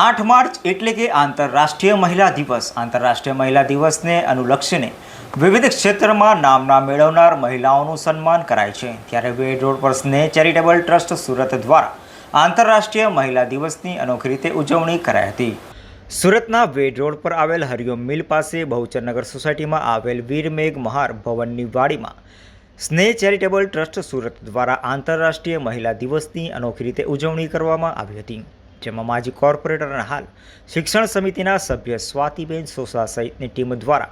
આઠ માર્ચ એટલે કે આંતરરાષ્ટ્રીય મહિલા દિવસ. આંતરરાષ્ટ્રીય મહિલા દિવસને અનુલક્ષીને વિવિધ ક્ષેત્રમાં નામના મેળવનાર મહિલાઓનું સન્માન કરાય છે. ત્યારે વેડ રોડ પર સ્નેહ ચેરિટેબલ ટ્રસ્ટ સુરત દ્વારા આંતરરાષ્ટ્રીય મહિલા દિવસની અનોખી રીતે ઉજવણી કરાઈ હતી. સુરતના વેડ રોડ પર આવેલ હરિઓમ મિલ પાસે બહુચરનગર સોસાયટીમાં આવેલ વીરમેઘ મહાર ભવનની વાડીમાં સ્નેહ ચેરિટેબલ ટ્રસ્ટ સુરત દ્વારા આંતરરાષ્ટ્રીય મહિલા દિવસની અનોખી રીતે ઉજવણી કરવામાં આવી હતી. જેમાં માજી કોર્પોરેટર અને હાલ શિક્ષણ સમિતિના સભ્ય સ્વાતિબેન સોસા સહિતની ટીમ દ્વારા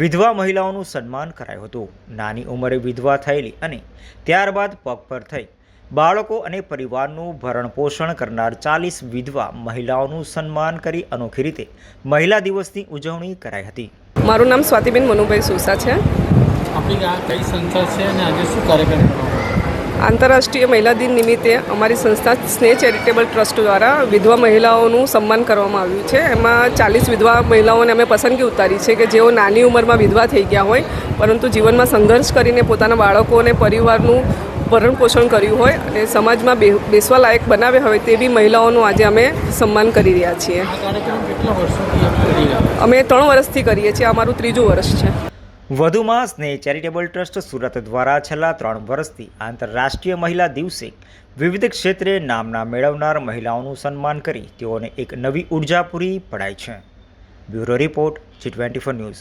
વિધવા મહિલાઓનું સન્માન કરાયું હતું. નાની ઉંમરે વિધવા થયેલી અને ત્યારબાદ પગ પર થઈ બાળકો અને પરિવારનું ભરણ પોષણ કરનાર ચાલીસ વિધવા મહિલાઓનું સન્માન કરી અનોખી રીતે મહિલા દિવસની ઉજવણી કરાઈ હતી. મારું નામ સ્વાતિબેન મનુભાઈ સોસા છે. આપણી આ કઈ સંસ્થા છે અને આજે શું કાર્યક્રમ આંતરરાષ્ટ્રીય મહિલા દિન નિમિત્તે અમારી સંસ્થા સ્નેહ ચેરિટેબલ ટ્રસ્ટ દ્વારા વિધવા મહિલાઓનું સન્માન કરવામાં આવ્યું છે. એમાં ચાલીસ વિધવા મહિલાઓને અમે પસંદગી ઉતારી છે કે જેઓ નાની ઉંમરમાં વિધવા થઈ ગયા હોય, પરંતુ જીવનમાં સંઘર્ષ કરીને પોતાના બાળકો અને પરિવારનું ભરણ પોષણ કર્યું હોય અને સમાજમાં બેસવા લાયક બનાવ્યા હોય તેવી મહિલાઓનું આજે અમે સન્માન કરી રહ્યા છીએ. અમે ત્રણ વર્ષથી કરીએ છીએ, અમારું ત્રીજું વર્ષ છે. વધુમાં સ્નેહ ચેરિટેબલ ટ્રસ્ટ સુરત દ્વારા છેલ્લા ત્રણ વર્ષથી આંતરરાષ્ટ્રીય મહિલા દિવસે વિવિધ ક્ષેત્રે નામના મેળવનાર મહિલાઓનું સન્માન કરી તેઓને એક નવી ઊર્જા પૂરી પડાય છે. Bureau report, G twenty four news.